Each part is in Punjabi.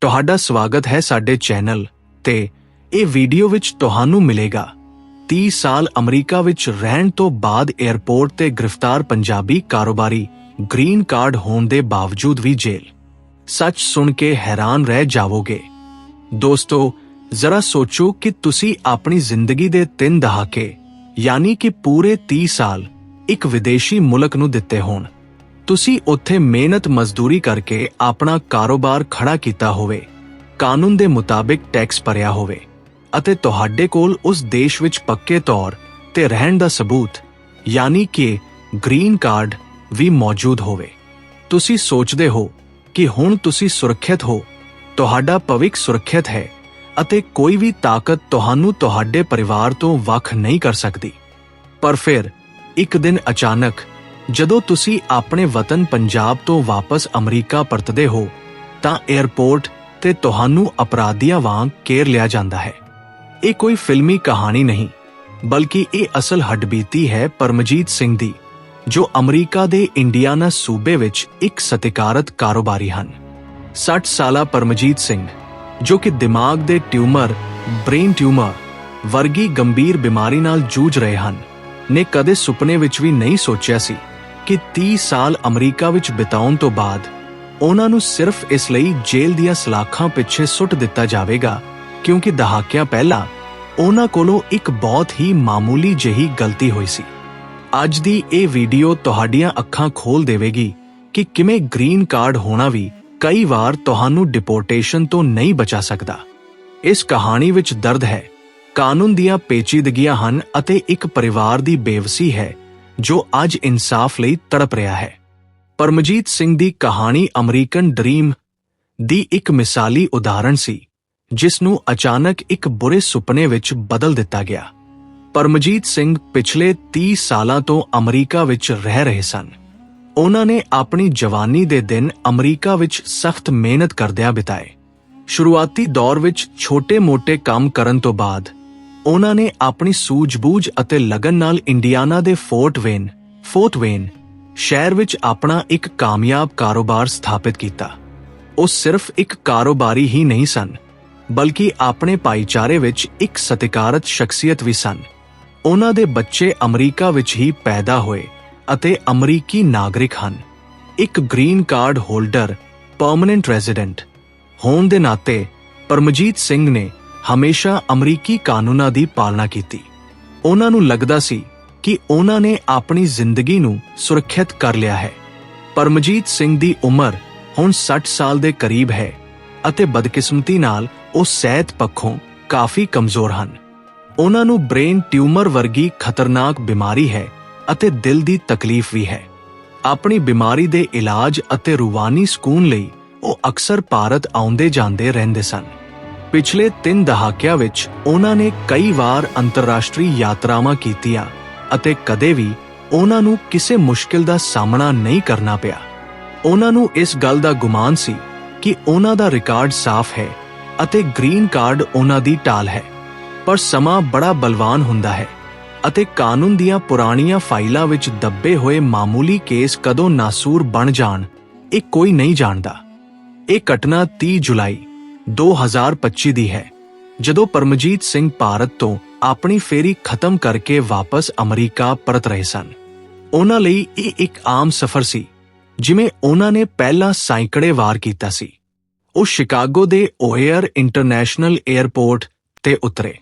ਤੁਹਾਡਾ ਸਵਾਗਤ ਹੈ ਸਾਡੇ ਚੈਨਲ ਤੇ ਇਹ ਵੀਡੀਓ ਵਿੱਚ ਤੁਹਾਨੂੰ ਮਿਲੇਗਾ। 30 ਸਾਲ ਅਮਰੀਕਾ ਵਿੱਚ ਰਹਿਣ ਤੋਂ ਬਾਅਦ 에ਅਰਪੋਰਟ ਤੇ ਗ੍ਰਿਫਤਾਰ ਪੰਜਾਬੀ ਕਾਰੋਬਾਰੀ ਗ੍ਰੀਨ ਕਾਰਡ ਹੋਣ ਦੇ ਬਾਵਜੂਦ ਵੀ ਜੇਲ੍ਹ। ਸੱਚ ਸੁਣ ਕੇ ਹੈਰਾਨ ਰਹਿ ਜਾਵੋਗੇ। ਦੋਸਤੋ, ਜ਼ਰਾ ਸੋਚੋ ਕਿ ਤੁਸੀਂ ਆਪਣੀ ਜ਼ਿੰਦਗੀ ਦੇ ਤਿੰਨ ਦਹਾਕੇ, ਯਾਨੀ ਕਿ ਪੂਰੇ 30 ਸਾਲ, ਇੱਕ ਵਿਦੇਸ਼ੀ ਮੁਲਕ ਨੂੰ ਦਿੱਤੇ ਹੋਣ। ਤੁਸੀਂ ਉੱਥੇ ਮਿਹਨਤ ਮਜ਼ਦੂਰੀ ਕਰਕੇ ਆਪਣਾ ਕਾਰੋਬਾਰ ਖੜਾ ਕੀਤਾ ਹੋਵੇ, ਕਾਨੂੰਨ ਦੇ ਮੁਤਾਬਿਕ ਟੈਕਸ ਭਰਿਆ ਹੋਵੇ ਅਤੇ ਤੁਹਾਡੇ ਕੋਲ ਉਸ ਦੇਸ਼ ਵਿੱਚ ਪੱਕੇ ਤੌਰ ਤੇ ਰਹਿਣ ਦਾ ਸਬੂਤ, ਯਾਨੀ ਕਿ ਗ੍ਰੀਨ ਕਾਰਡ, ਵੀ ਮੌਜੂਦ ਹੋਵੇ। ਤੁਸੀਂ ਸੋਚਦੇ ਹੋ ਕਿ ਹੁਣ ਤੁਸੀਂ ਸੁਰੱਖਿਅਤ ਹੋ, ਤੁਹਾਡਾ ਭਵਿੱਖ ਸੁਰੱਖਿਅਤ ਹੈ ਅਤੇ ਕੋਈ ਵੀ ਤਾਕਤ ਤੁਹਾਨੂੰ ਤੁਹਾਡੇ ਪਰਿਵਾਰ ਤੋਂ ਵੱਖ ਨਹੀਂ ਕਰ ਸਕਦੀ। ਪਰ ਫਿਰ ਇੱਕ ਦਿਨ ਅਚਾਨਕ ਜਦੋਂ ਤੁਸੀਂ ਆਪਣੇ ਵਤਨ ਪੰਜਾਬ ਤੋਂ ਵਾਪਸ ਅਮਰੀਕਾ ਪਰਤਦੇ ਹੋ, ਤਾਂ 에ਅਰਪੋਰਟ ਤੇ ਤੁਹਾਨੂੰ ਅਪਰਾਧੀਆਂ ਵਾਂਗ ਕੇਰ ਲਿਆ ਜਾਂਦਾ ਹੈ। ਇਹ ਕੋਈ ਫਿਲਮੀ ਕਹਾਣੀ ਨਹੀਂ, ਬਲਕਿ ਇਹ ਅਸਲ ਹੱਡਬੀਤੀ ਹੈ ਪਰਮਜੀਤ ਸਿੰਘ ਦੀ, ਜੋ ਅਮਰੀਕਾ ਦੇ ਇੰਡੀਆਨਾ ਸੂਬੇ ਵਿੱਚ ਇੱਕ ਸਤਿਕਾਰਤ ਕਾਰੋਬਾਰੀ ਹਨ। 60 ਸਾਲਾ ਪਰਮਜੀਤ ਸਿੰਘ, ਜੋ ਕਿ ਦਿਮਾਗ ਦੇ ਟਿਊਮਰ, ਬ੍ਰੇਨ ਟਿਊਮਰ ਵਰਗੀ ਗੰਭੀਰ ਬਿਮਾਰੀ ਨਾਲ ਜੂਝ ਰਹੇ ਹਨ, ਨੇ ਕਦੇ ਸੁਪਨੇ ਵਿੱਚ ਵੀ ਨਹੀਂ ਸੋਚਿਆ ਸੀ ਕਿ 30 ਸਾਲ ਅਮਰੀਕਾ ਵਿੱਚ ਬਿਤਾਉਣ ਤੋਂ ਬਾਅਦ ਉਹਨਾਂ ਨੂੰ ਸਿਰਫ ਇਸ ਲਈ ਜੇਲ੍ਹ ਦੀਆਂ ਸਲਾਖਾਂ ਪਿੱਛੇ ਸੁੱਟ ਦਿੱਤਾ ਜਾਵੇਗਾ, ਕਿਉਂਕਿ ਦਹਾਕਿਆਂ ਪਹਿਲਾਂ ਉਹਨਾਂ ਕੋਲੋਂ ਇੱਕ ਬਹੁਤ ਹੀ ਮਾਮੂਲੀ ਜਿਹੀ ਗਲਤੀ ਹੋਈ ਸੀ। ਅੱਜ ਦੀ ਇਹ ਵੀਡੀਓ ਤੁਹਾਡੀਆਂ ਅੱਖਾਂ ਖੋਲ ਦੇਵੇਗੀ ਕਿ ਕਿਵੇਂ ਗ੍ਰੀਨ ਕਾਰਡ ਹੋਣਾ ਵੀ ਕਈ ਵਾਰ ਤੁਹਾਨੂੰ ਡਿਪੋਰਟੇਸ਼ਨ ਤੋਂ ਨਹੀਂ ਬਚਾ ਸਕਦਾ। ਇਸ ਕਹਾਣੀ ਵਿੱਚ ਦਰਦ ਹੈ, ਕਾਨੂੰਨ ਦੀਆਂ ਪੇਚੀਦਗੀਆਂ ਹਨ ਅਤੇ ਇੱਕ ਪਰਿਵਾਰ ਦੀ ਬੇਵਸੀ ਹੈ। ਜੋ ਅੱਜ ਇਨਸਾਫ ਲਈ ਤੜਪ ਰਿਹਾ ਹੈ। ਪਰਮਜੀਤ ਸਿੰਘ ਦੀ ਕਹਾਣੀ ਅਮਰੀਕਨ ਡ੍ਰੀਮ ਦੀ ਇੱਕ ਮਿਸਾਲੀ ਉਦਾਹਰਣ ਸੀ, ਜਿਸ ਨੂੰ ਅਚਾਨਕ ਇੱਕ ਬੁਰੇ ਸੁਪਨੇ ਵਿੱਚ ਬਦਲ ਦਿੱਤਾ ਗਿਆ। ਪਰਮਜੀਤ ਸਿੰਘ ਪਿਛਲੇ 30 ਸਾਲਾਂ ਤੋਂ ਅਮਰੀਕਾ ਵਿੱਚ ਰਹਿ ਰਹੇ ਸਨ। ਉਹਨਾਂ ਨੇ ਆਪਣੀ ਜਵਾਨੀ ਦੇ ਦਿਨ ਅਮਰੀਕਾ ਵਿੱਚ ਸਖਤ ਮਿਹਨਤ ਕਰਦਿਆਂ ਬਿਤਾਏ। ਸ਼ੁਰੂਆਤੀ ਦੌਰ ਵਿੱਚ ਛੋਟੇ-ਮੋਟੇ ਕੰਮ ਕਰਨ ਤੋਂ ਬਾਅਦ ਉਹਨਾਂ ਨੇ ਆਪਣੀ ਸੂਝ-ਬੂਝ ਅਤੇ ਲਗਨ ਨਾਲ ਇੰਡੀਆਨਾ ਦੇ ਫੋਰਟ ਵੇਨ ਫੋਰਟ ਵੇਨ, ਸ਼ਹਿਰ ਵਿੱਚ ਆਪਣਾ ਇੱਕ ਕਾਮਯਾਬ ਕਾਰੋਬਾਰ ਸਥਾਪਿਤ ਕੀਤਾ। ਉਹ ਸਿਰਫ ਇੱਕ ਕਾਰੋਬਾਰੀ ਹੀ ਨਹੀਂ ਸਨ, ਬਲਕਿ ਆਪਣੇ ਭਾਈਚਾਰੇ ਵਿੱਚ ਇੱਕ ਸਤਿਕਾਰਤ ਸ਼ਖਸੀਅਤ ਵੀ ਸਨ। ਉਹਨਾਂ ਦੇ ਬੱਚੇ ਅਮਰੀਕਾ ਵਿੱਚ ਹੀ ਪੈਦਾ ਹੋਏ ਅਤੇ ਅਮਰੀਕੀ ਨਾਗਰਿਕ ਹਨ। ਇੱਕ green card holder, permanent resident ਹੋਣ ਦੇ ਨਾਤੇ ਪਰਮਜੀਤ ਸਿੰਘ ਨੇ ਹਮੇਸ਼ਾ ਅਮਰੀਕੀ ਕਾਨੂੰਨਾਂ ਦੀ ਪਾਲਣਾ ਕੀਤੀ। ਉਹਨਾਂ ਨੂੰ ਲੱਗਦਾ ਸੀ ਕਿ ਉਹਨਾਂ ਨੇ ਆਪਣੀ ਜ਼ਿੰਦਗੀ ਨੂੰ ਸੁਰੱਖਿਅਤ ਕਰ ਲਿਆ ਹੈ। ਪਰਮਜੀਤ ਸਿੰਘ ਦੀ ਉਮਰ ਹੁਣ 60 ਸਾਲ ਦੇ ਕਰੀਬ ਹੈ ਅਤੇ ਬਦਕਿਸਮਤੀ ਨਾਲ ਉਹ ਸਿਹਤ ਪੱਖੋਂ ਕਾਫੀ ਕਮਜ਼ੋਰ ਹਨ। ਉਹਨਾਂ ਨੂੰ ਬ੍ਰੇਨ ਟਿਊਮਰ ਵਰਗੀ ਖਤਰਨਾਕ ਬਿਮਾਰੀ ਹੈ ਅਤੇ ਦਿਲ ਦੀ ਤਕਲੀਫ ਵੀ ਹੈ। ਆਪਣੀ ਬਿਮਾਰੀ ਦੇ ਇਲਾਜ ਅਤੇ ਰੂਹਾਨੀ ਸਕੂਨ ਲਈ ਉਹ ਅਕਸਰ ਭਾਰਤ ਆਉਂਦੇ ਜਾਂਦੇ ਰਹਿੰਦੇ ਸਨ। ਪਿਛਲੇ 3 ਦਹਾਕਿਆਂ ਵਿੱਚ ਉਹਨਾਂ ਨੇ ਕਈ ਵਾਰ ਅੰਤਰਰਾਸ਼ਟਰੀ ਯਾਤਰਾਵਾਂ ਕੀਤੀਆਂ ਅਤੇ ਕਦੇ ਵੀ ਉਹਨਾਂ ਨੂੰ ਕਿਸੇ ਮੁਸ਼ਕਿਲ ਦਾ ਸਾਹਮਣਾ ਨਹੀਂ ਕਰਨਾ ਪਿਆ। ਉਹਨਾਂ ਨੂੰ ਇਸ ਗੱਲ ਦਾ ਗੁਮਾਨ ਸੀ ਕਿ ਉਹਨਾਂ ਦਾ ਰਿਕਾਰਡ ਸਾਫ਼ ਹੈ ਅਤੇ ਗ੍ਰੀਨ ਕਾਰਡ ਉਹਨਾਂ ਦੀ ਟਾਲ ਹੈ। ਪਰ ਸਮਾਂ ਬੜਾ ਬਲਵਾਨ ਹੁੰਦਾ ਹੈ ਅਤੇ ਕਾਨੂੰਨ ਦੀਆਂ ਪੁਰਾਣੀਆਂ ਫਾਈਲਾਂ ਵਿੱਚ ਦੱਬੇ ਹੋਏ ਮਾਮੂਲੀ ਕੇਸ ਕਦੋਂ ਨਾਸੂਰ ਬਣ ਜਾਣ, ਇਹ ਕੋਈ ਨਹੀਂ ਜਾਣਦਾ। ਇਹ ਘਟਨਾ 30 ਜੁਲਾਈ 2025 ਦੀ ਹੈ, ਜਦੋਂ ਪਰਮਜੀਤ ਸਿੰਘ ਭਾਰਤ ਤੋਂ ਆਪਣੀ ਫੇਰੀ ਖਤਮ ਕਰਕੇ ਵਾਪਸ ਅਮਰੀਕਾ ਪਰਤ ਰਹੇ ਸਨ। ਉਹਨਾਂ ਲਈ ਇਹ ਇੱਕ ਆਮ ਸਫ਼ਰ ਸੀ, ਜਿਵੇਂ ਉਹਨਾਂ ਨੇ ਪਹਿਲਾਂ ਸੈਂਕੜੇ ਵਾਰ ਕੀਤਾ ਸੀ। ਉਹ ਸ਼ਿਕਾਗੋ ਦੇ ਓਹੇਅਰ ਇੰਟਰਨੈਸ਼ਨਲ 에ਅਰਪੋਰਟ ਤੇ ਉਤਰੇ।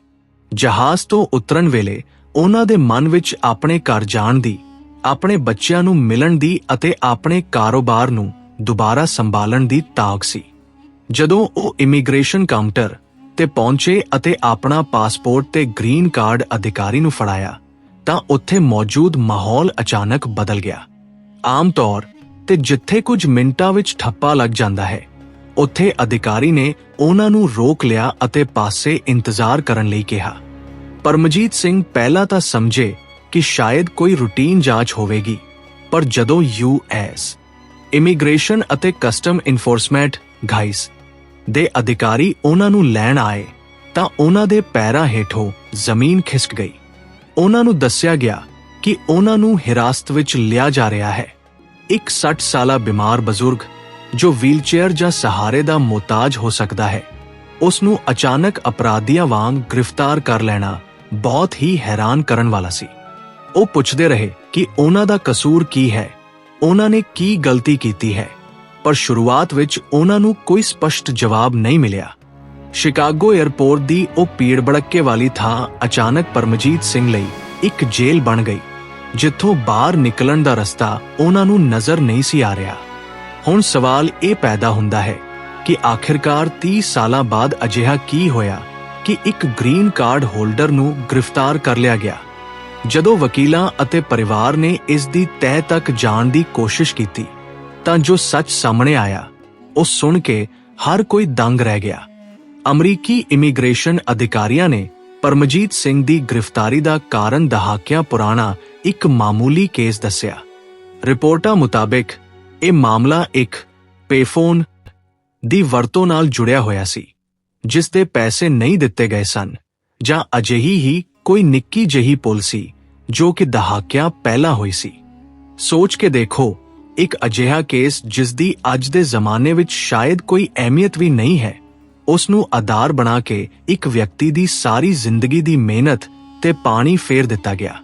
ਜਹਾਜ਼ ਤੋਂ ਉਤਰਨ ਵੇਲੇ ਉਹਨਾਂ ਦੇ ਮਨ ਵਿੱਚ ਆਪਣੇ ਘਰ ਜਾਣ ਦੀ, ਆਪਣੇ ਬੱਚਿਆਂ ਨੂੰ ਮਿਲਣ ਦੀ ਅਤੇ ਆਪਣੇ ਕਾਰੋਬਾਰ ਨੂੰ ਦੁਬਾਰਾ ਸੰਭਾਲਣ ਦੀ ਤਾਕ ਸੀ। ਜਦੋਂ ਉਹ ਇਮੀਗ੍ਰੇਸ਼ਨ ਕਾਊਂਟਰ ਤੇ ਪਹੁੰਚੇ ਅਤੇ ਆਪਣਾ ਪਾਸਪੋਰਟ ਤੇ ਗ੍ਰੀਨ ਕਾਰਡ ਅਧਿਕਾਰੀ ਨੂੰ ਫੜਾਇਆ, ਤਾਂ ਉੱਥੇ ਮੌਜੂਦ ਮਾਹੌਲ ਅਚਾਨਕ ਬਦਲ ਗਿਆ। ਆਮ ਤੌਰ ਤੇ ਜਿੱਥੇ ਕੁਝ ਮਿੰਟਾਂ ਵਿੱਚ ਠੱਪਾ ਲੱਗ ਜਾਂਦਾ ਹੈ, ਉੱਥੇ ਅਧਿਕਾਰੀ ਨੇ ਉਹਨਾਂ ਨੂੰ ਰੋਕ ਲਿਆ ਅਤੇ ਪਾਸੇ ਇੰਤਜ਼ਾਰ ਕਰਨ ਲਈ ਕਿਹਾ। ਪਰਮਜੀਤ ਸਿੰਘ ਪਹਿਲਾਂ ਤਾਂ ਸਮਝੇ ਕਿ ਸ਼ਾਇਦ ਕੋਈ ਰੂਟੀਨ ਜਾਂਚ ਹੋਵੇਗੀ, ਪਰ ਜਦੋਂ ਯੂਐਸ ਇਮੀਗ੍ਰੇਸ਼ਨ ਅਤੇ ਕਸਟਮ ਇਨਫੋਰਸਮੈਂਟ ਗਾਈਸ ਦੇ ਅਧਿਕਾਰੀ ਉਹਨਾਂ ਨੂੰ ਲੈਣ ਆਏ, ਤਾਂ ਉਹਨਾਂ ਦੇ ਪੈਰਾਂ ਹੇਠੋਂ ਜ਼ਮੀਨ ਖਿਸਕ ਗਈ। ਉਹਨਾਂ ਨੂੰ ਦੱਸਿਆ ਗਿਆ ਕਿ ਉਹਨਾਂ ਨੂੰ ਹਿਰਾਸਤ ਵਿੱਚ ਲਿਆ ਜਾ ਰਿਹਾ ਹੈ। ਇੱਕ 60 ਸਾਲਾ ਬਿਮਾਰ ਬਜ਼ੁਰਗ, ਜੋ ਵੀਲਚੇਅਰ ਜਾਂ ਸਹਾਰੇ ਦਾ ਮੁਹਤਾਜ ਹੋ ਸਕਦਾ ਹੈ, ਉਸ ਨੂੰ ਅਚਾਨਕ ਅਪਰਾਧੀਆਂ ਵਾਂਗ ਗ੍ਰਿਫਤਾਰ ਕਰ ਲੈਣਾ ਬਹੁਤ ਹੀ ਹੈਰਾਨ ਕਰਨ ਵਾਲਾ ਸੀ। ਉਹ ਪੁੱਛਦੇ ਰਹੇ ਕਿ ਉਹਨਾਂ ਦਾ ਕਸੂਰ ਕੀ ਹੈ? ਉਹਨਾਂ ਨੇ ਕੀ ਗਲਤੀ ਕੀਤੀ ਹੈ? ਪਰ ਸ਼ੁਰੂਆਤ ਵਿੱਚ ਉਹਨਾਂ ਨੂੰ ਕੋਈ ਸਪਸ਼ਟ ਜਵਾਬ ਨਹੀਂ ਮਿਲਿਆ। ਸ਼ਿਕਾਗੋ 에ਅਰਪੋਰਟ ਦੀ ਉਹ ਪੀੜ ਭੜੱਕੇ ਵਾਲੀ ਥਾਂ ਅਚਾਨਕ ਪਰਮਜੀਤ ਸਿੰਘ ਲਈ ਇੱਕ ਜੇਲ੍ਹ ਬਣ ਗਈ, ਜਿੱਥੋਂ ਬਾਹਰ ਨਿਕਲਣ ਦਾ ਰਸਤਾ ਉਹਨਾਂ ਨੂੰ ਨਜ਼ਰ ਨਹੀਂ ਸੀ ਆ ਰਿਹਾ। ਹੁਣ ਸਵਾਲ ਇਹ ਪੈਦਾ ਹੁੰਦਾ ਹੈ ਕਿ ਆਖਿਰਕਾਰ 30 ਸਾਲਾਂ ਬਾਅਦ ਅਜਿਹਾ ਕੀ ਹੋਇਆ ਕਿ ਇੱਕ ਗ੍ਰੀਨ ਕਾਰਡ ਹੋਲਡਰ ਨੂੰ ਗ੍ਰਿਫਤਾਰ ਕਰ ਲਿਆ ਗਿਆ। ਜਦੋਂ ਵਕੀਲਾਂ ਅਤੇ ਪਰਿਵਾਰ ਨੇ ਇਸ ਦੀ ਤਹਿ ਤੱਕ ਜਾਣ ਦੀ ਕੋਸ਼ਿਸ਼ ਕੀਤੀ ਤਾਂ ਜੋ ਸੱਚ ਸਾਹਮਣੇ ਆਇਆ, ਉਹ ਸੁਣ ਕੇ ਹਰ ਕੋਈ ਦੰਗ ਰਹਿ ਗਿਆ। ਅਮਰੀਕੀ ਇਮੀਗ੍ਰੇਸ਼ਨ ਅਧਿਕਾਰੀਆਂ ਨੇ ਪਰਮਜੀਤ ਸਿੰਘ ਦੀ ਗ੍ਰਿਫਤਾਰੀ ਦਾ ਕਾਰਨ ਦਹਾਕਿਆਂ ਪੁਰਾਣਾ ਇੱਕ ਮਾਮੂਲੀ ਕੇਸ ਦੱਸਿਆ। ਰਿਪੋਰਟਾਂ ਮੁਤਾਬਕ, ਇਹ ਮਾਮਲਾ ਇੱਕ ਪੇਫੋਨ ਦੀ ਵਰਤੋਂ ਨਾਲ ਜੁੜਿਆ ਹੋਇਆ ਸੀ, ਜਿਸ ਦੇ ਪੈਸੇ ਨਹੀਂ ਦਿੱਤੇ ਗਏ ਸਨ, ਜਾਂ ਅਜਿਹੀ ਹੀ ਕੋਈ ਨਿੱਕੀ ਜਹੀ ਪੁਲ ਸੀ, ਜੋ ਕਿ ਦਹਾਕਿਆਂ ਪਹਿਲਾਂ ਹੋਈ ਸੀ। ਸੋਚ ਕੇ ਦੇਖੋ ਇੱਕ ਅਜਿਹਾ ਕੇਸ ਜਿਸ ਦੀ ਅੱਜ ਦੇ ਜ਼ਮਾਨੇ ਵਿੱਚ ਸ਼ਾਇਦ ਕੋਈ ਅਹਿਮੀਅਤ ਵੀ ਨਹੀਂ ਹੈ। ਉਸ ਨੂੰ ਆਧਾਰ ਬਣਾ ਕੇ ਇੱਕ ਵਿਅਕਤੀ ਦੀ ਸਾਰੀ ਜ਼ਿੰਦਗੀ ਦੀ ਮਿਹਨਤ ਤੇ ਪਾਣੀ ਫੇਰ ਦਿੱਤਾ ਗਿਆ।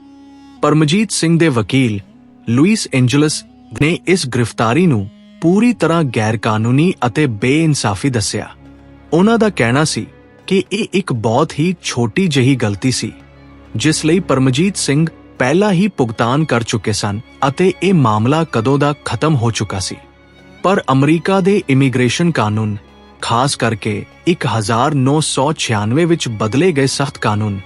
ਪਰਮਜੀਤ ਸਿੰਘ ਦੇ ਵਕੀਲ ਲੁਈਸ ਐਂਜਲਸ ਨੇ ਇਸ ਗ੍ਰਿਫਤਾਰੀ ਨੂੰ ਪੂਰੀ ਤਰ੍ਹਾਂ ਗੈਰਕਾਨੂੰਨੀ ਅਤੇ ਬੇਇਨਸਾਫੀ ਦੱਸਿਆ। ਉਹਨਾਂ ਦਾ ਕਹਿਣਾ ਸੀ ਕਿ ਇਹ ਇੱਕ ਬਹੁਤ ਹੀ ਛੋਟੀ ਜਿਹੀ ਗਲਤੀ ਸੀ, ਜਿਸ ਲਈ ਪਰਮਜੀਤ ਸਿੰਘ ਪਹਿਲਾਂ ਹੀ ਭੁਗਤਾਨ ਕਰ ਚੁੱਕੇ ਸਨ ਅਤੇ ਇਹ ਮਾਮਲਾ ਕਦੋਂ ਦਾ ਖਤਮ ਹੋ ਚੁੱਕਾ ਸੀ। ਪਰ ਅਮਰੀਕਾ ਦੇ ਇਮੀਗ੍ਰੇਸ਼ਨ ਕਾਨੂੰਨ, ਖਾਸ ਕਰਕੇ 1996 ਵਿੱਚ ਬਦਲੇ ਗਏ ਸਖਤ ਕਾਨੂੰਨ,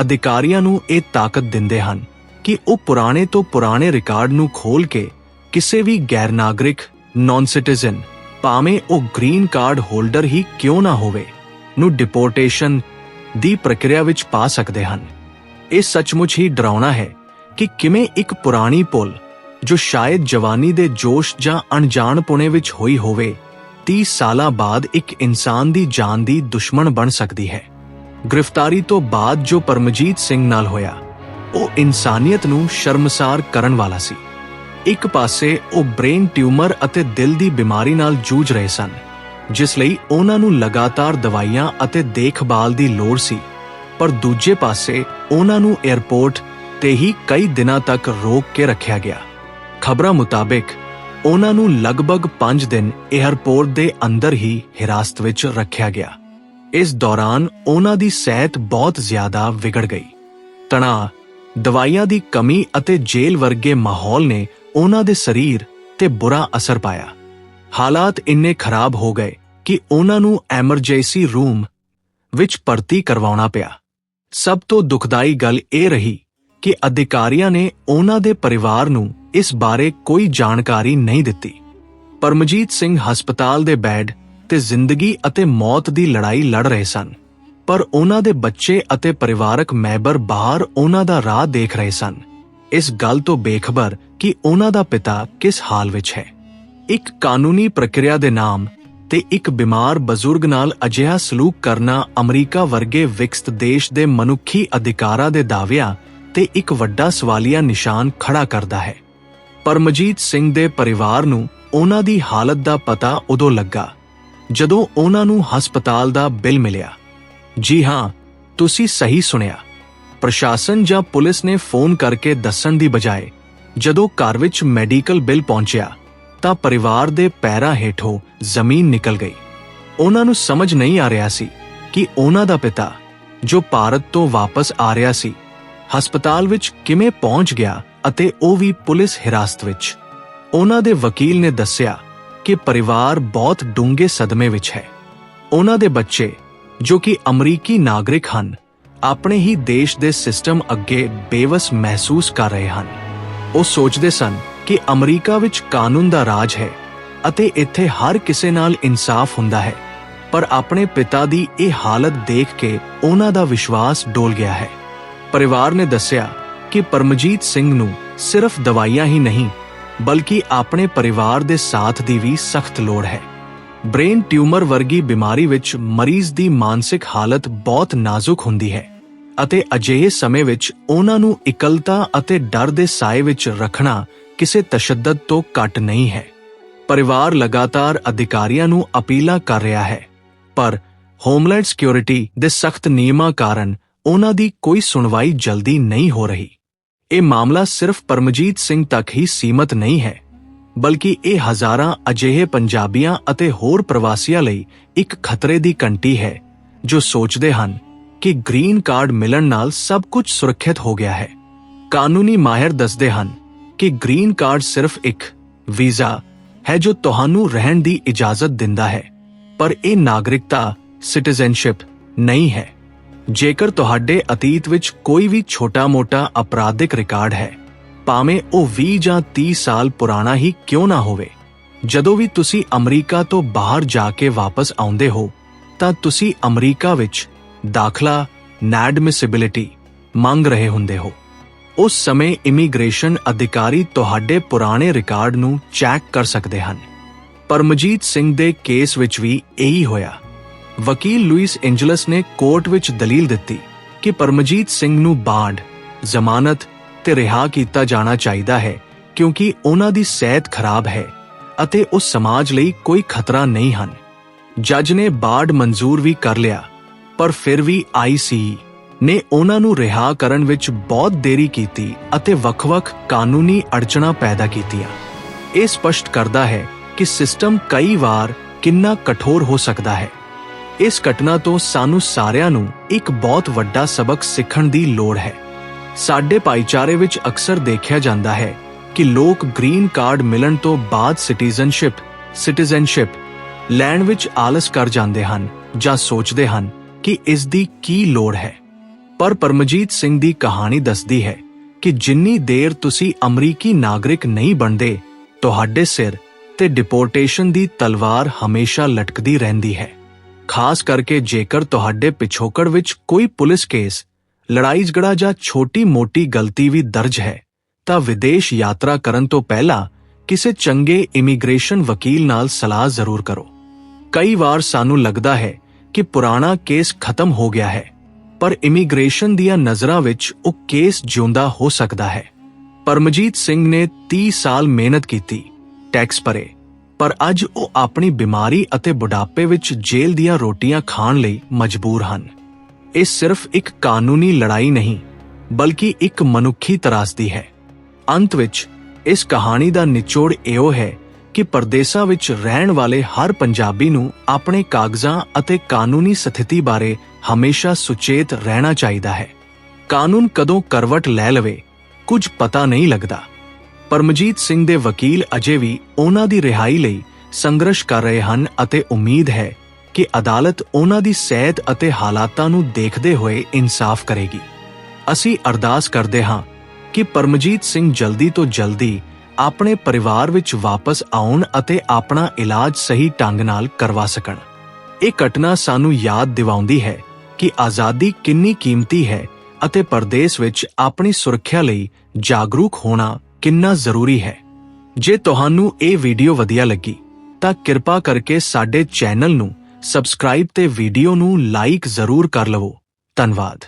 ਅਧਿਕਾਰੀਆਂ ਨੂੰ ਇਹ ਤਾਕਤ ਦਿੰਦੇ ਹਨ ਕਿ ਉਹ ਪੁਰਾਣੇ ਤੋਂ ਪੁਰਾਣੇ ਰਿਕਾਰਡ ਨੂੰ ਖੋਲ ਕੇ ਕਿਸੇ ਵੀ ਗੈਰ ਨਾਗਰਿਕ ਨਾਨ ਸਿਟੀਜ਼ਨ ਭਾਵੇਂ ਉਹ ਗ੍ਰੀਨ ਕਾਰਡ ਹੋਲਡਰ ਹੀ ਕਿਉਂ ਨਾ ਹੋਵੇ, ਨੂੰ ਡਿਪੋਰਟੇਸ਼ਨ ਦੀ ਪ੍ਰਕਿਰਿਆ ਵਿੱਚ ਪਾ ਸਕਦੇ ਹਨ। ਇਹ ਸੱਚਮੁੱਚ ਹੀ ਡਰਾਉਣਾ ਹੈ ਕਿ ਕਿਵੇਂ ਇੱਕ ਪੁਰਾਣੀ ਪੁਲ, ਜੋ ਸ਼ਾਇਦ ਜਵਾਨੀ ਦੇ ਜੋਸ਼ ਜਾਂ ਅਣਜਾਣ ਪੁਣੇ ਵਿੱਚ ਹੋਈ ਹੋਵੇ 30 ਸਾਲਾਂ ਬਾਅਦ ਇੱਕ ਇਨਸਾਨ ਦੀ ਜਾਨ ਦੀ ਦੁਸ਼ਮਣ ਬਣ ਸਕਦੀ ਹੈ। ਗ੍ਰਿਫਤਾਰੀ ਤੋਂ ਬਾਅਦ ਜੋ ਪਰਮਜੀਤ ਸਿੰਘ ਨਾਲ ਹੋਇਆ, ਉਹ ਇਨਸਾਨੀਅਤ ਨੂੰ ਸ਼ਰਮਸਾਰ ਕਰਨ ਵਾਲਾ ਸੀ। ਇੱਕ ਪਾਸੇ ਉਹ ਬ੍ਰੇਨ ਟਿਊਮਰ ਅਤੇ ਦਿਲ ਦੀ ਬਿਮਾਰੀ ਨਾਲ ਜੂਝ ਰਹੇ ਸਨ, ਜਿਸ ਲਈ ਉਹਨਾਂ ਨੂੰ ਲਗਾਤਾਰ ਦਵਾਈਆਂ ਅਤੇ ਦੇਖਭਾਲ ਦੀ ਲੋੜ ਸੀ। ਪਰ ਦੂਜੇ ਪਾਸੇ ਉਹਨਾਂ ਨੂੰ 에ਅਰਪੋਰਟ ਤੇ ਹੀ ਕਈ ਦਿਨਾਂ ਤੱਕ ਰੋਕ ਕੇ ਰੱਖਿਆ ਗਿਆ। ਖਬਰਾਂ ਮੁਤਾਬਕ, ਉਹਨਾਂ ਨੂੰ ਲਗਭਗ 5 ਦਿਨ 에ਅਰਪੋਰਟ ਦੇ ਅੰਦਰ ਹੀ ਹਿਰਾਸਤ ਵਿੱਚ ਰੱਖਿਆ ਗਿਆ। ਇਸ ਦੌਰਾਨ ਉਹਨਾਂ ਦੀ ਸਿਹਤ ਬਹੁਤ ਜ਼ਿਆਦਾ ਵਿਗੜ ਗਈ। ਤਣਾਅ, ਦਵਾਈਆਂ ਦੀ ਕਮੀ ਅਤੇ ਜੇਲ੍ਹ ਵਰਗੇ ਮਾਹੌਲ ਨੇ ਉਹਨਾਂ ਦੇ ਸਰੀਰ ਤੇ ਬੁਰਾ ਅਸਰ ਪਾਇਆ। ਹਾਲਾਤ ਇੰਨੇ ਖਰਾਬ ਹੋ ਗਏ ਕਿ ਉਹਨਾਂ ਨੂੰ ਐਮਰਜੈਂਸੀ ਰੂਮ ਵਿੱਚ ਭਰਤੀ ਕਰਵਾਉਣਾ ਪਿਆ। ਸਭ ਤੋਂ ਦੁਖਦਾਈ ਗੱਲ ਇਹ ਰਹੀ ਕਿ ਅਧਿਕਾਰੀਆਂ ਨੇ ਉਹਨਾਂ ਦੇ ਪਰਿਵਾਰ ਨੂੰ ਇਸ ਬਾਰੇ ਕੋਈ ਜਾਣਕਾਰੀ ਨਹੀਂ ਦਿੱਤੀ। ਪਰਮਜੀਤ ਸਿੰਘ ਹਸਪਤਾਲ ਦੇ ਬੈੱਡ ਤੇ ਜ਼ਿੰਦਗੀ ਅਤੇ ਮੌਤ ਦੀ ਲੜਾਈ ਲੜ ਰਹੇ ਸਨ, ਪਰ ਉਹਨਾਂ ਦੇ ਬੱਚੇ ਅਤੇ ਪਰਿਵਾਰਕ ਮੈਂਬਰ ਬਾਹਰ ਉਹਨਾਂ ਦਾ ਰਾਹ ਦੇਖ ਰਹੇ ਸਨ। ਇਸ ਗੱਲ ਤੋਂ ਬੇਖਬਰ ਕਿ ਉਹਨਾਂ ਦਾ ਪਿਤਾ ਕਿਸ ਹਾਲ ਵਿੱਚ ਹੈ। ਇੱਕ ਕਾਨੂੰਨੀ ਪ੍ਰਕਿਰਿਆ ਦੇ ਨਾਮ ਅਤੇ ਇੱਕ ਬਿਮਾਰ ਬਜ਼ੁਰਗ ਨਾਲ ਅਜਿਹਾ ਸਲੂਕ ਕਰਨਾ ਅਮਰੀਕਾ ਵਰਗੇ ਵਿਕਸਤ ਦੇਸ਼ ਦੇ ਮਨੁੱਖੀ ਅਧਿਕਾਰਾਂ ਦੇ ਦਾਅਵਿਆਂ ਤੇ ਇੱਕ ਵੱਡਾ ਸਵਾਲੀਆ ਨਿਸ਼ਾਨ ਖੜਾ ਕਰਦਾ ਹੈ। ਪਰਮਜੀਤ ਸਿੰਘ ਦੇ ਪਰਿਵਾਰ ਨੂੰ ਉਹਨਾਂ ਦੀ ਹਾਲਤ ਦਾ ਪਤਾ ਉਦੋਂ ਲੱਗਾ, ਜਦੋਂ ਉਹਨਾਂ ਨੂੰ ਹਸਪਤਾਲ ਦਾ ਬਿੱਲ ਮਿਲਿਆ। ਜੀ ਹਾਂ, ਤੁਸੀਂ ਸਹੀ ਸੁਣਿਆ। ਪ੍ਰਸ਼ਾਸਨ ਜਾਂ ਪੁਲਿਸ ਨੇ ਫੋਨ ਕਰਕੇ ਦੱਸਣ ਦੀ ਬਜਾਏ ਜਦੋਂ ਘਰ ਵਿੱਚ ਮੈਡੀਕਲ ਬਿੱਲ ਪਹੁੰਚਿਆ ਤਾਂ ਪਰਿਵਾਰ ਦੇ ਪੈਰਾਂ ਹੇਠੋਂ ਜ਼ਮੀਨ ਨਿਕਲ ਗਈ। ਉਹਨਾਂ ਨੂੰ ਸਮਝ ਨਹੀਂ ਆ ਰਿਹਾ ਸੀ ਕਿ ਉਹਨਾਂ ਦਾ ਪਿਤਾ, ਜੋ ਭਾਰਤ ਤੋਂ ਵਾਪਸ ਆ ਰਿਹਾ ਸੀ, ਹਸਪਤਾਲ ਵਿੱਚ ਕਿਵੇਂ ਪਹੁੰਚ ਗਿਆ ਅਤੇ ਉਹ ਵੀ ਪੁਲਿਸ ਹਿਰਾਸਤ ਵਿੱਚ। ਉਹਨਾਂ ਦੇ ਵਕੀਲ ਨੇ ਦੱਸਿਆ ਕਿ ਪਰਿਵਾਰ ਬਹੁਤ ਡੂੰਘੇ ਸਦਮੇ ਵਿੱਚ ਹੈ। ਉਹਨਾਂ ਦੇ ਬੱਚੇ, ਜੋ ਕਿ ਅਮਰੀਕੀ ਨਾਗਰਿਕ ਹਨ, ਆਪਣੇ ਹੀ ਦੇਸ਼ ਦੇ ਸਿਸਟਮ ਅੱਗੇ ਬੇਵਸ ਮਹਿਸੂਸ ਕਰ ਰਹੇ ਹਨ। ਉਹ ਸੋਚਦੇ ਸਨ ਕਿ ਅਮਰੀਕਾ ਵਿੱਚ ਕਾਨੂੰਨ ਦਾ ਰਾਜ ਹੈ ਅਤੇ ਇੱਥੇ ਹਰ ਕਿਸੇ ਨਾਲ ਇਨਸਾਫ ਹੁੰਦਾ ਹੈ। ਪਰ ਆਪਣੇ ਪਿਤਾ ਦੀ ਇਹ ਹਾਲਤ ਦੇਖ ਕੇ ਉਹਨਾਂ ਦਾ ਵਿਸ਼ਵਾਸ ਡੋਲ ਗਿਆ ਹੈ। ਪਰਿਵਾਰ ਨੇ ਦੱਸਿਆ ਕਿ ਪਰਮਜੀਤ ਸਿੰਘ ਨੂੰ ਸਿਰਫ ਦਵਾਈਆਂ ਹੀ ਨਹੀਂ, ਬਲਕਿ ਆਪਣੇ ਪਰਿਵਾਰ ਦੇ ਸਾਥ ਦੀ ਵੀ ਸਖਤ ਲੋੜ ਹੈ। ਬ੍ਰੇਨ ਟਿਊਮਰ ਵਰਗੀ ਬਿਮਾਰੀ ਵਿੱਚ ਮਰੀਜ਼ ਦੀ ਮਾਨਸਿਕ ਹਾਲਤ ਬਹੁਤ ਨਾਜ਼ੁਕ ਹੁੰਦੀ ਹੈ ਅਤੇ ਅਜਿਹੇ ਸਮੇਂ ਵਿੱਚ ਉਹਨਾਂ ਨੂੰ ਇਕਲਤਾ ਅਤੇ ਡਰ ਦੇ ਸਾਏ ਵਿੱਚ ਰੱਖਣਾ ਕਿਸੇ ਤਸ਼ੱਦਦ ਤੋਂ ਘੱਟ ਨਹੀਂ ਹੈ। ਪਰਿਵਾਰ ਲਗਾਤਾਰ ਅਧਿਕਾਰੀਆਂ ਨੂੰ ਅਪੀਲਾਂ ਕਰ ਰਿਹਾ ਹੈ। ਪਰ ਹੋਮਲੈਂਡ ਸਿਕਿਉਰਿਟੀ ਦੇ ਸਖਤ ਨਿਯਮਾਂ ਕਾਰਨ ਉਹਨਾਂ ਦੀ ਕੋਈ ਸੁਣਵਾਈ ਜਲਦੀ ਨਹੀਂ ਹੋ ਰਹੀ। ਇਹ ਮਾਮਲਾ ਸਿਰਫ ਪਰਮਜੀਤ ਸਿੰਘ ਤੱਕ ਹੀ ਸੀਮਤ ਨਹੀਂ ਹੈ, ਬਲਕਿ ਇਹ ਹਜ਼ਾਰਾਂ ਅਜਿਹੇ ਪੰਜਾਬੀਆਂ ਅਤੇ ਹੋਰ ਪ੍ਰਵਾਸੀਆਂ ਲਈ ਇੱਕ ਖਤਰੇ ਦੀ ਘੰਟੀ ਹੈ, ਜੋ ਸੋਚਦੇ ਹਨ ਕਿ ਗ੍ਰੀਨ ਕਾਰਡ ਮਿਲਣ ਨਾਲ ਸਭ ਕੁਝ ਸੁਰੱਖਿਅਤ ਹੋ ਗਿਆ ਹੈ। ਕਾਨੂੰਨੀ ਮਾਹਿਰ ਦੱਸਦੇ ਹਨ ਕਿ ਗ੍ਰੀਨ ਕਾਰਡ ਸਿਰਫ ਇੱਕ ਵੀਜ਼ਾ ਹੈ ਜੋ ਤੁਹਾਨੂੰ ਰਹਿਣ ਦੀ ਇਜਾਜ਼ਤ ਦਿੰਦਾ ਹੈ, ਪਰ ਇਹ ਨਾਗਰਿਕਤਾ, ਸਿਟੀਜ਼ਨਸ਼ਿਪ ਨਹੀਂ ਹੈ। ਜੇਕਰ ਤੁਹਾਡੇ ਅਤੀਤ ਵਿੱਚ ਕੋਈ ਵੀ ਛੋਟਾ-ਮੋਟਾ ਅਪਰਾਧਿਕ ਰਿਕਾਰਡ ਹੈ, ਭਾਵੇਂ ਉਹ 20 ਜਾਂ 30 ਸਾਲ ਪੁਰਾਣਾ ਹੀ ਕਿਉਂ ਨਾ ਹੋਵੇ, ਜਦੋਂ ਵੀ ਤੁਸੀਂ ਅਮਰੀਕਾ ਤੋਂ ਬਾਹਰ ਜਾ ਕੇ ਵਾਪਸ ਆਉਂਦੇ ਹੋ, ਤਾਂ ਤੁਸੀਂ ਅਮਰੀਕਾ ਵਿੱਚ ਦਾਖਲਾ ਨੈਡਮਿਸਿਬਿਲਿਟੀ ਮੰਗ ਰਹੇ ਹੁੰਦੇ ਹੋ। ਉਸ ਸਮੇਂ ਇਮੀਗ੍ਰੇਸ਼ਨ ਅਧਿਕਾਰੀ ਤੁਹਾਡੇ ਪੁਰਾਣੇ ਰਿਕਾਰਡ ਨੂੰ ਚੈੱਕ ਕਰ ਸਕਦੇ ਹਨ। ਪਰਮਜੀਤ ਸਿੰਘ ਦੇ ਕੇਸ ਵਿੱਚ ਵੀ ਇਹੀ ਹੋਇਆ। ਵਕੀਲ ਲੂਇਸ ਐਂਜਲਸ ਨੇ ਕੋਰਟ ਵਿੱਚ ਦਲੀਲ ਦਿੱਤੀ ਕਿ ਪਰਮਜੀਤ ਸਿੰਘ ਨੂੰ ਬਾਂਡ, ਜ਼ਮਾਨਤ ਤੇ ਰਿਹਾ ਕੀਤਾ ਜਾਣਾ ਚਾਹੀਦਾ ਹੈ ਕਿਉਂਕਿ ਉਹਨਾਂ ਦੀ ਸਿਹਤ ਖਰਾਬ ਹੈ ਅਤੇ ਉਹ ਸਮਾਜ ਲਈ ਕੋਈ ਖਤਰਾ ਨਹੀਂ ਹਨ। ਜੱਜ ਨੇ ਬਾਂਡ ਮਨਜ਼ੂਰ ਵੀ ਕਰ ਲਿਆ, ਪਰ ਫਿਰ ਵੀ ਆਈਸੀ ਨੇ ਉਹਨਾਂ ਨੂੰ ਰਿਹਾ ਕਰਨ ਵਿੱਚ ਬਹੁਤ ਦੇਰੀ ਕੀਤੀ ਅਤੇ ਵੱਖ-ਵੱਖ ਕਾਨੂੰਨੀ ਅੜਚਣਾਂ ਪੈਦਾ ਕੀਤੀਆਂ। ਇਹ ਸਪਸ਼ਟ ਕਰਦਾ ਹੈ ਕਿ ਸਿਸਟਮ ਕਈ ਵਾਰ ਕਿੰਨਾ ਕਠੋਰ ਹੋ ਸਕਦਾ ਹੈ। ਇਸ ਘਟਨਾ ਤੋਂ ਸਾਨੂੰ ਸਾਰਿਆਂ ਨੂੰ ਇੱਕ ਬਹੁਤ ਵੱਡਾ ਸਬਕ ਸਿੱਖਣ ਦੀ ਲੋੜ ਹੈ। ਸਾਡੇ ਭਾਈਚਾਰੇ ਵਿੱਚ ਅਕਸਰ ਦੇਖਿਆ ਜਾਂਦਾ ਹੈ ਕਿ ਲੋਕ ਗ੍ਰੀਨ ਕਾਰਡ ਮਿਲਣ ਤੋਂ ਬਾਅਦ ਸਿਟੀਜ਼ਨਸ਼ਿਪ ਸਿਟੀਜ਼ਨਸ਼ਿਪ ਲੈਣ ਵਿੱਚ ਆਲਸ ਕਰ ਜਾਂਦੇ ਹਨ ਜਾਂ ਸੋਚਦੇ ਹਨ ਕਿ ਇਸ ਦੀ ਕੀ ਲੋੜ ਹੈ। ਪਰ ਪਰਮਜੀਤ ਸਿੰਘ ਦੀ ਕਹਾਣੀ ਦੱਸਦੀ ਹੈ ਕਿ ਜਿੰਨੀ ਦੇਰ ਤੁਸੀਂ ਅਮਰੀਕੀ ਨਾਗਰਿਕ ਨਹੀਂ ਬਣਦੇ, ਤੁਹਾਡੇ ਸਿਰ ਤੇ ਡਿਪੋਰਟੇਸ਼ਨ ਦੀ ਤਲਵਾਰ ਹਮੇਸ਼ਾ ਲਟਕਦੀ ਰਹਿੰਦੀ ਹੈ। ਖਾਸ ਕਰਕੇ ਜੇਕਰ ਤੁਹਾਡੇ ਪਿਛੋਕੜ ਵਿੱਚ ਕੋਈ ਪੁਲਿਸ ਕੇਸ ਲੜਾਈ ਝਗੜਾ ਜਾਂ ਛੋਟੀ-ਮੋਟੀ ਗਲਤੀ ਵੀ ਦਰਜ ਹੈ, ਤਾਂ ਵਿਦੇਸ਼ ਯਾਤਰਾ ਕਰਨ ਤੋਂ ਪਹਿਲਾਂ ਕਿਸੇ ਚੰਗੇ ਇਮੀਗ੍ਰੇਸ਼ਨ ਵਕੀਲ ਨਾਲ ਸਲਾਹ ਜ਼ਰੂਰ ਕਰੋ। ਕਈ ਵਾਰ ਸਾਨੂੰ ਲੱਗਦਾ ਹੈ ਕਿ ਪੁਰਾਣਾ ਕੇਸ ਖਤਮ ਹੋ ਗਿਆ ਹੈ। ਪਰ ਇਮੀਗ੍ਰੇਸ਼ਨ ਦੀਆਂ ਨਜ਼ਰਾਂ ਵਿੱਚ ਉਹ ਕੇਸ ਜਿਉਂਦਾ ਹੋ ਸਕਦਾ ਹੈ। ਪਰਮਜੀਤ ਸਿੰਘ ਨੇ 30 ਸਾਲ ਮਿਹਨਤ ਕੀਤੀ, ਟੈਕਸ ਭਰੇ, ਪਰ ਅੱਜ ਉਹ ਆਪਣੀ ਬਿਮਾਰੀ ਅਤੇ ਬੁਢਾਪੇ ਵਿੱਚ ਜੇਲ੍ਹ ਦੀਆਂ ਰੋਟੀਆਂ ਖਾਣ ਲਈ ਮਜਬੂਰ ਹਨ। ਇਹ ਸਿਰਫ ਇੱਕ ਕਾਨੂੰਨੀ ਲੜਾਈ ਨਹੀਂ, ਬਲਕਿ ਇੱਕ ਮਨੁੱਖੀ ਤਰਾਸਦੀ ਹੈ। ਅੰਤ ਵਿੱਚ ਇਸ ਕਹਾਣੀ ਦਾ ਨਿਚੋੜ ਇਹੋ ਹੈ ਕਿ ਪਰਦੇਸਾਂ ਵਿੱਚ ਰਹਿਣ ਵਾਲੇ ਹਰ ਪੰਜਾਬੀ ਨੂੰ ਆਪਣੇ ਕਾਗਜ਼ਾਂ ਅਤੇ ਕਾਨੂੰਨੀ ਸਥਿਤੀ ਬਾਰੇ ਹਮੇਸ਼ਾ ਸੁਚੇਤ ਰਹਿਣਾ ਚਾਹੀਦਾ ਹੈ। ਕਾਨੂੰਨ ਕਦੋਂ ਕਰਵਟ ਲੈ ਲਵੇ, ਕੁਝ ਪਤਾ ਨਹੀਂ ਲੱਗਦਾ। ਪਰਮਜੀਤ ਸਿੰਘ ਦੇ ਵਕੀਲ ਅਜੇ ਵੀ ਉਹਨਾਂ ਦੀ ਰਿਹਾਈ ਲਈ ਸੰਘਰਸ਼ ਕਰ ਰਹੇ ਹਨ ਅਤੇ ਉਮੀਦ ਹੈ ਕਿ ਅਦਾਲਤ ਉਹਨਾਂ ਦੀ ਸਿਹਤ ਅਤੇ ਹਾਲਾਤਾਂ ਨੂੰ ਦੇਖਦੇ ਹੋਏ ਇਨਸਾਫ ਕਰੇਗੀ। ਅਸੀਂ ਅਰਦਾਸ ਕਰਦੇ ਹਾਂ ਕਿ ਪਰਮਜੀਤ ਸਿੰਘ ਜਲਦੀ ਤੋਂ ਜਲਦੀ ਆਪਣੇ ਪਰਿਵਾਰ ਵਿੱਚ ਵਾਪਸ ਆਉਣ ਅਤੇ ਆਪਣਾ ਇਲਾਜ ਸਹੀ ਢੰਗ ਨਾਲ ਕਰਵਾ ਸਕਣ। ਇਹ ਘਟਨਾ ਸਾਨੂੰ ਯਾਦ ਦਿਵਾਉਂਦੀ ਹੈ ਕਿ ਆਜ਼ਾਦੀ ਕਿੰਨੀ ਕੀਮਤੀ ਹੈ ਅਤੇ ਪਰਦੇਸ ਵਿੱਚ ਆਪਣੀ ਸੁਰੱਖਿਆ ਲਈ ਜਾਗਰੂਕ ਹੋਣਾ ਕਿੰਨਾ ਜ਼ਰੂਰੀ ਹੈ। ਜੇ ਤੁਹਾਨੂੰ ਇਹ ਵੀਡੀਓ ਵਧੀਆ ਲੱਗੀ, ਤਾਂ ਕਿਰਪਾ ਕਰਕੇ ਸਾਡੇ ਚੈਨਲ ਨੂੰ ਸਬਸਕ੍ਰਾਈਬ ਤੇ ਵੀਡੀਓ ਨੂੰ ਲਾਈਕ ਜ਼ਰੂਰ ਕਰ ਲਵੋ। ਧੰਨਵਾਦ।